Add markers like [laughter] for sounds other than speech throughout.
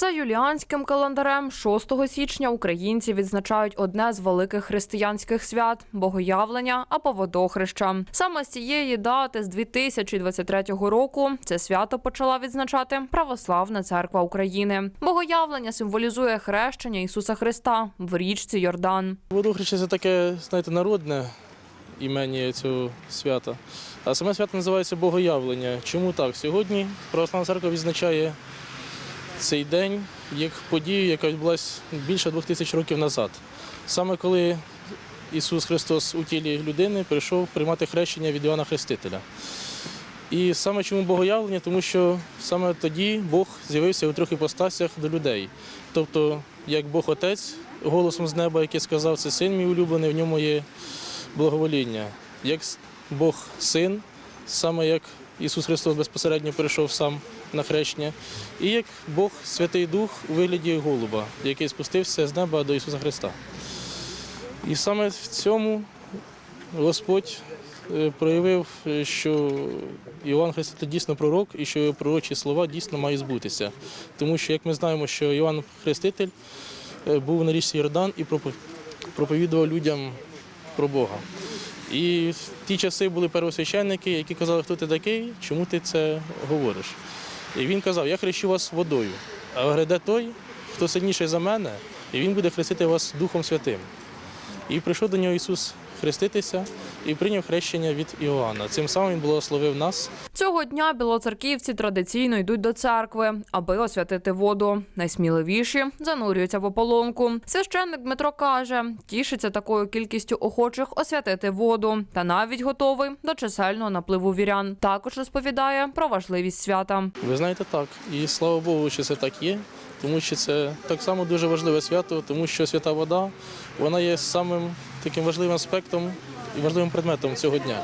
За юліанським календарем 6 січня українці відзначають одне з великих християнських свят богоявлення або водохреща. Саме з цієї дати з 2023 року це свято почала відзначати Православна церква України. Богоявлення символізує хрещення Ісуса Христа в річці Йордан. Водохреща це таке, знаєте, народне імені цього свята. А саме свято називається Богоявлення. Чому так? Сьогодні Православна церква відзначає цей день як подію, яка відбулася більше двох тисяч років назад. Саме коли Ісус Христос у тілі людини прийшов приймати хрещення від Іоанна Хрестителя. І саме чому богоявлення? Тому що саме тоді Бог з'явився у трьох іпостасях до людей. Тобто, як Бог Отець голосом з неба, який сказав, це син мій улюблений, в ньому є благовоління. Як Бог син, саме як Ісус Христос безпосередньо прийшов сам на хрещення, і як Бог Святий Дух у вигляді голуба, який спустився з неба до Ісуса Христа. І саме в цьому Господь е, проявив, е, що Іван Хреститель дійсно пророк і що його пророчі слова дійсно мають збутися. Тому що, як ми знаємо, що Іван Хреститель е, був на річці Йордан і проповідував людям про Бога. І в ті часи були первосвященники, які казали, хто ти такий, чому ти це говориш. І він казав, я хрещу вас водою, а гряде той, хто сильніший за мене, і він буде хрестити вас Духом Святим. І прийшов до нього Ісус хреститися і прийняв хрещення від Іоанна. Цим самим він благословив нас Цього дня білоцерківці традиційно йдуть до церкви, аби освятити воду. Найсміливіші занурюються в ополонку. Священник Дмитро каже, тішиться такою кількістю охочих освятити воду та навіть готовий до чисельного напливу вірян. Також розповідає про важливість свята. Ви знаєте так, і слава Богу, що це так є, тому що це так само дуже важливе свято, тому що свята вода вона є самим таким важливим аспектом і важливим предметом цього дня.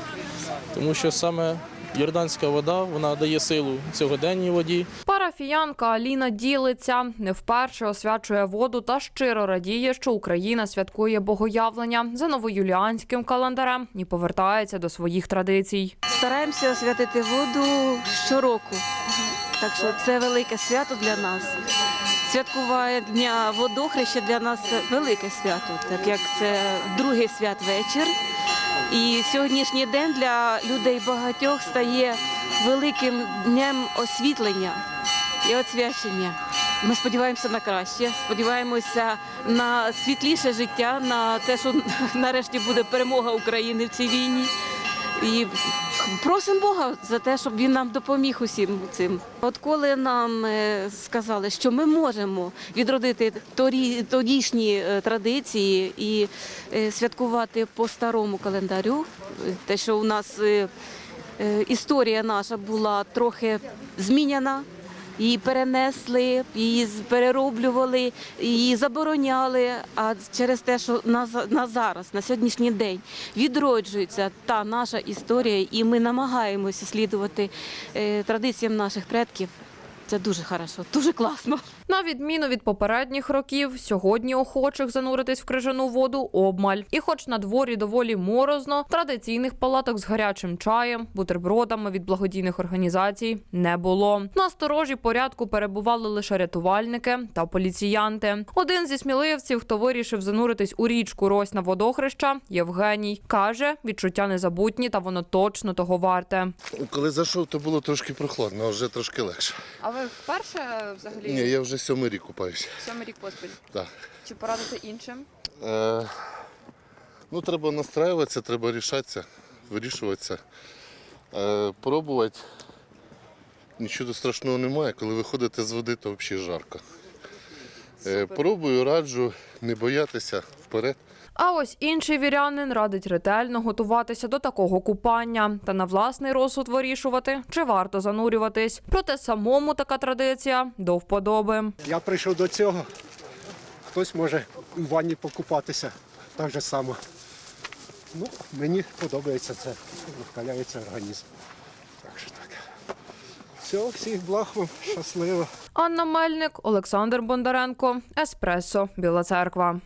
Тому що саме йорданська вода вона дає силу сьогоденній воді, Парафіянка Аліна ділиться, не вперше освячує воду та щиро радіє, що Україна святкує богоявлення за новоюліанським календарем і повертається до своїх традицій. Стараємося освятити воду щороку. Так що це велике свято для нас. Святкування водохреща для нас велике свято, так як це другий святвечір. І сьогоднішній день для людей багатьох стає великим днем освітлення і освячення. Ми сподіваємося на краще, сподіваємося на світліше життя, на те, що [laughs] нарешті буде перемога України в цій війні. І просимо Бога за те, щоб він нам допоміг усім цим. От коли нам е, сказали, що ми можемо відродити тодішні е, традиції і е, святкувати по старому календарю, те, що у нас історія наша була трохи зміняна. Її перенесли, її перероблювали, її забороняли. А через те, що на зараз, на сьогоднішній день, відроджується та наша історія, і ми намагаємося слідувати е, традиціям наших предків. Це дуже хорошо, дуже класно. На відміну від попередніх років, сьогодні охочих зануритись в крижану воду обмаль. І, хоч на дворі доволі морозно, традиційних палаток з гарячим чаєм, бутербродами від благодійних організацій не було. На сторожі порядку перебували лише рятувальники та поліціянти. Один зі сміливців, хто вирішив зануритись у річку Рось на водохреща, Євгеній каже, відчуття незабутні, та воно точно того варте. Коли зайшов, то було трошки прохладно, а вже трошки легше. А ви вперше взагалі Ні, я вже сьомий рік купаюся. сьомий рік поспіль? Так. Чи порадите іншим? Е, ну, треба настраюватися, треба рішатися, вирішуватися. Е, пробувати. Нічого страшного немає. Коли виходите з води, то взагалі жарко. Е, пробую, раджу, не боятися вперед. А ось інший вірянин радить ретельно готуватися до такого купання та на власний розсуд вирішувати, чи варто занурюватись. Проте самому така традиція до вподоби. Я прийшов до цього. Хтось може у ванні покупатися так же само. Ну, мені подобається це, розкаляється організм. Так що так. Все, всіх благ вам, щасливо. Анна Мельник, Олександр Бондаренко, Еспресо, Біла Церква.